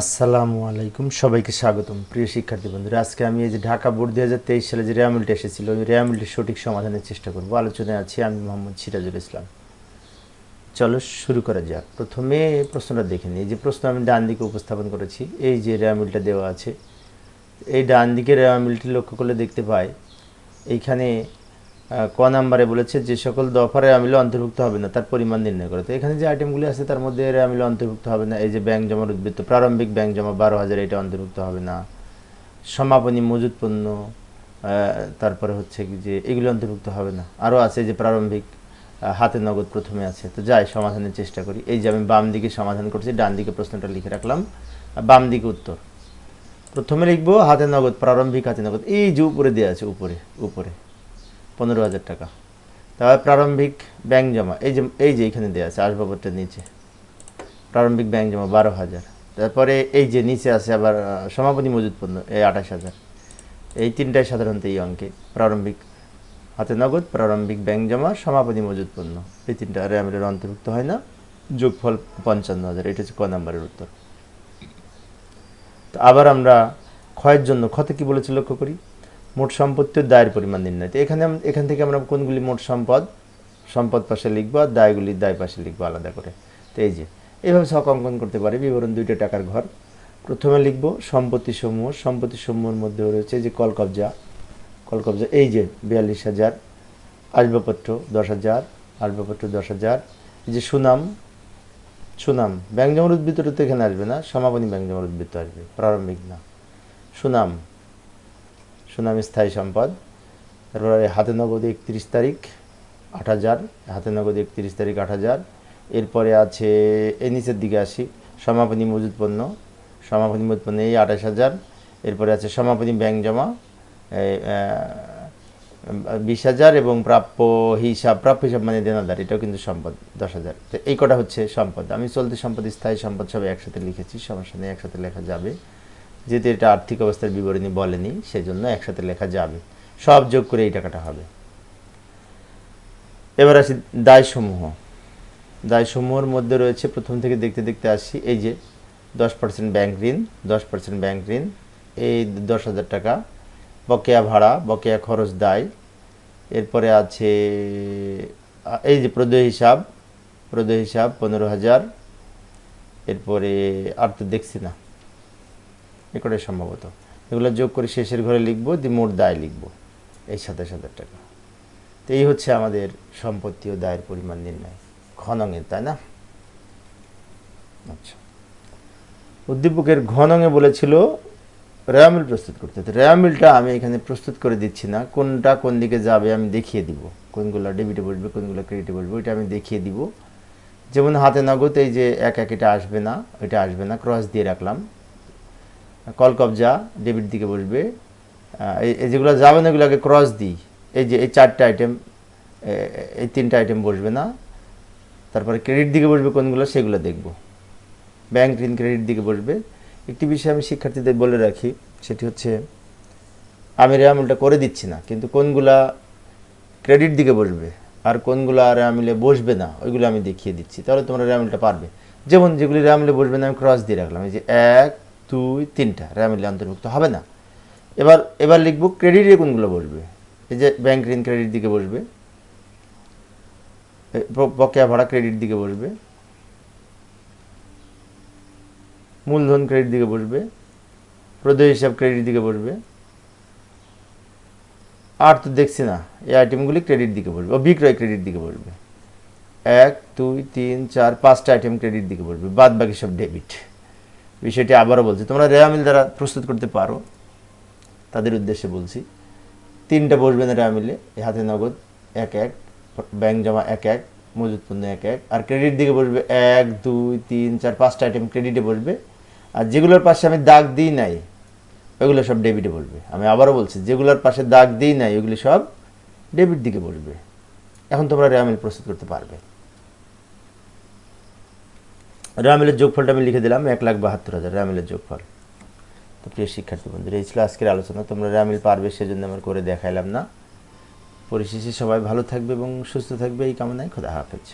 আসসালামু আলাইকুম, সবাইকে স্বাগতম। প্রিয় শিক্ষার্থী বন্ধুরা, আজকে আমি এই যে ঢাকা বোর্ড দুই হাজার তেইশ সালে যে র্যামিলটা এসেছিল, ওই র্যামিলটির সঠিক সমাধানের চেষ্টা করব। আলোচনায় আছি আমি মোহাম্মদ সিরাজুল ইসলাম। চলো শুরু করা যাক। প্রথমে প্রশ্নটা দেখে নিই। যে প্রশ্ন আমি ডান দিকে উপস্থাপন করেছি, এই যে র্যামিলটা দেওয়া আছে, এই ডান দিকের র্যামিলটি লক্ষ্য করলে দেখতে পাই, এইখানে ক নাম্বারে বলেছে যে সকল দফারে আমিলে অন্তর্ভুক্ত হবে না, তার পরিমাণ নির্ণয় করে। তো এখানে যে আইটেমগুলি আছে, তার মধ্যে এর আমিলে অন্তর্ভুক্ত হবে না। এই যে ব্যাংক জমার উদ্বৃত্ত, প্রারম্ভিক ব্যাংক জমা বারো হাজার, এটা অন্তর্ভুক্ত হবে না। সমাপনী মজুদ পণ্য তারপরে হচ্ছে যে এগুলো অন্তর্ভুক্ত হবে না। আরও আছে যে প্রারম্ভিক হাতে নগদ প্রথমে আছে। তো যাই, সমাধানের চেষ্টা করি। এই যে আমি বাম দিকে সমাধান করছি, ডান দিকে প্রশ্নটা লিখে রাখলাম। বাম দিকে উত্তর। প্রথমে লিখব, হাতে নগদ, প্রারম্ভিক হাতে নগদ। এই যে উপরে দেওয়া আছে, উপরে উপরে। পনেরো হাজার টাকা। তারপর প্রারম্ভিক ব্যাংক জমা এই যে এই যে এখানে দেওয়া আছে আসবাবপত্রের নিচে। প্রারম্ভিক ব্যাংক জমা বারো হাজার। তারপরে এই যে নিচে আছে আবার আহ, সমাপনী মজুদ পণ্য এই আঠাশ হাজার। এই তিনটাই সাধারণত এই অঙ্কে। প্রারম্ভিক হাতে নগদ প্রারম্ভিক ব্যাংক জমা সমাপনী মজুদ পণ্য। এই তিনটা র্যামের অন্তর্ভুক্ত হয় না। যোগফল পঞ্চান্ন হাজার। এটা হচ্ছে ক নাম্বারের উত্তর। তো আবার আমরা ক্ষয়ের জন্য ক্ষতে কি বলেছে লক্ষ্য করি? মোট সম্পত্তির দায়ের পরিমাণ নির্ণয়। তো এখানে এখান থেকে আমরা কোনগুলি মোট সম্পদ? সম্পদ পাশে লিখব আর দায়গুলি দায় পাশে লিখব আলাদা করে। তো এই যে এইভাবে ছক অঙ্কন করতে পারি, বিবরণ দুইটা টাকার ঘর। প্রথমে লিখব সম্পত্তি সমূহ সম্পত্তি সমূহের মধ্যে রয়েছে যে কল কবজা কল কবজা এই যে বিয়াল্লিশ হাজার, আসবাবপত্র দশ হাজার, আসবাবপত্র দশ হাজার। যে সুনাম সুনাম ব্যাংক জমার উদ্বৃত্তটা তো এখানে আসবে না, সমাপনী ব্যাংক জমার উদ্বৃত্ত আসবে, প্রারম্ভিক না। সুনাম সুনাম স্থায়ী সম্পদ। তারপরে হাতে নগদ একত্রিশ তারিখ, আট হাজার। হাতে নগদ একত্রিশ তারিখ, আট হাজার। এরপরে আছে, এই নিচের দিকে আসি, সমাপনী মজুদ পণ্য। সমাপনী মজুদ পণ্য এই আঠাশ হাজার। এরপরে আছে সমাপনী ব্যাংক জমা বিশ হাজার এবং প্রাপ্য হিসাব প্রাপ্য হিসাব মানে দেনাদার, এটাও কিন্তু সম্পদ, দশ হাজার। তো এই কটা হচ্ছে সম্পদ। আমি চলতি সম্পদ, স্থায়ী সম্পদ সব একসাথে লিখেছি, সমস্যা নেই, একসাথে লেখা যাবে। যেহেতু এটা আর্থিক অবস্থার বিবরণী বলেনি, সেজন্য একসাথে লেখা যাবে। সব যোগ করে এই টাকাটা হবে। এবার আসি দায়সমূহ। দায়সমূহের মধ্যে রয়েছে, প্রথম থেকে দেখতে দেখতে আসি, এই যে দশ পার্সেন্ট ব্যাংক ঋণ, দশ পার্সেন্ট ব্যাংক ঋণ, এই দশ হাজার টাকা, বকেয়া ভাড়া, বকেয়া খরচ দায়। এরপরে আছে, এই যে প্রদেয় হিসাব প্রদেয় হিসাব পনেরো হাজার। এরপরে আর তো দেখছি না। এটাই সম্ভবত। এগুলো যোগ করে শেষের ঘরে লিখব, দি মোট দায় লিখব। এই সাতাশ হাজার টাকা। তো এই হচ্ছে আমাদের সম্পত্তি ও দায়ের পরিমাণ নির্ণয়। ঘনঙের তাই না? আচ্ছা। উদ্দীপকের ঘনঙে বলেছিল র্যামিল প্রস্তুত করতে। র্যামিলটা আমি এখানে প্রস্তুত করে দিচ্ছি না। কোনটা কোন দিকে যাবে আমি দেখিয়ে দিব। কোনগুলো ডেবিটে বসবে, কোনগুলো ক্রেডিটে বসবে, ওইটা আমি দেখিয়ে দিব। যেমন হাতে নগদ, এই যে এক এক এটা আসবে না, ওইটা আসবে না ক্রস দিয়ে রাখলাম। কল কবজা ডেবিট দিকে বসবে। এই যেগুলো যাবে না, এগুলোকে ক্রস দিই। এই যে এই চারটে আইটেম এই তিনটা আইটেম বসবে না। তারপরে ক্রেডিট দিকে বসবে কোনগুলো, সেগুলো দেখব। ব্যাংক ঋণ ক্রেডিট দিকে বসবে। একটি বিষয় আমি শিক্ষার্থীদের বলে রাখি, সেটি হচ্ছে, আমি রেয়ামিলটা করে দিচ্ছি না, কিন্তু কোনগুলা ক্রেডিট দিকে বসবে আর কোনগুলো রেয়ামিলে বসবে না, ওইগুলো আমি দেখিয়ে দিচ্ছি। তাহলে তোমরা রেয়ামিলটা পারবে। যেমন যেগুলি রেয়ামিলে বসবে না, আমি ক্রস দিয়ে রাখলাম। এই যে এক দুই, তিনটা। রেয়ামিলে অন্তর্ভুক্ত হবে না। এবার এবার লিখব ক্রেডিটে কোনগুলো বসবে? এই যে ব্যাংক ঋণ ক্রেডিট দিকে বসবে। বকেয়া ভাড়া ক্রেডিট দিকে বসবে। মূলধন ক্রেডিট দিকে বসবে। প্রদেয় হিসাব ক্রেডিট দিকে বসবে। আর তো দেখছি না, এই আইটেমগুলি ক্রেডিট দিকে বসবে। ও বিক্রয় ক্রেডিট দিকে বসবে। এক, দুই, তিন, চার, পাঁচটা আইটেম ক্রেডিট দিকে বসবে। বাদ বাকি সব ডেবিট বিষয়টি আবারও বলছি, তোমরা রেয়ামিল দ্বারা প্রস্তুত করতে পারো। তাদের উদ্দেশ্যে বলছি, তিনটা বসবে না রেয়ামিলে হাতে নগদ এক এক, ব্যাংক জমা এক এক মজুদ পণ্য এক এক, আর ক্রেডিট দিকে বসবে এক, দুই, তিন, চার, পাঁচটা আইটেম ক্রেডিটে বসবে। আর যেগুলোর পাশে আমি দাগ দিই নাই ওইগুলো সব ডেবিটে বসবে। আমি আবারও বলছি, যেগুলোর পাশে দাগ দিই নাই ওইগুলি সব ডেবিট দিকে বসবে। এখন তোমরা রেয়ামিল প্রস্তুত করতে পারবে। রেয়ামিলের যোগফলটা আমি লিখে দিলাম এক লাখ বাহাত্তর হাজার, রামেলের যোগফল। তো প্রিয় শিক্ষার্থী বন্ধুরা, এই ছিল আজকের আলোচনা। তোমরা রামেল পারবে সেজন্য আমার করে দেখাইলাম না। পরিশেষে সবাই ভালো থাকবে এবং সুস্থ থাকবে। এই কামনায় খোদা হাফেজ।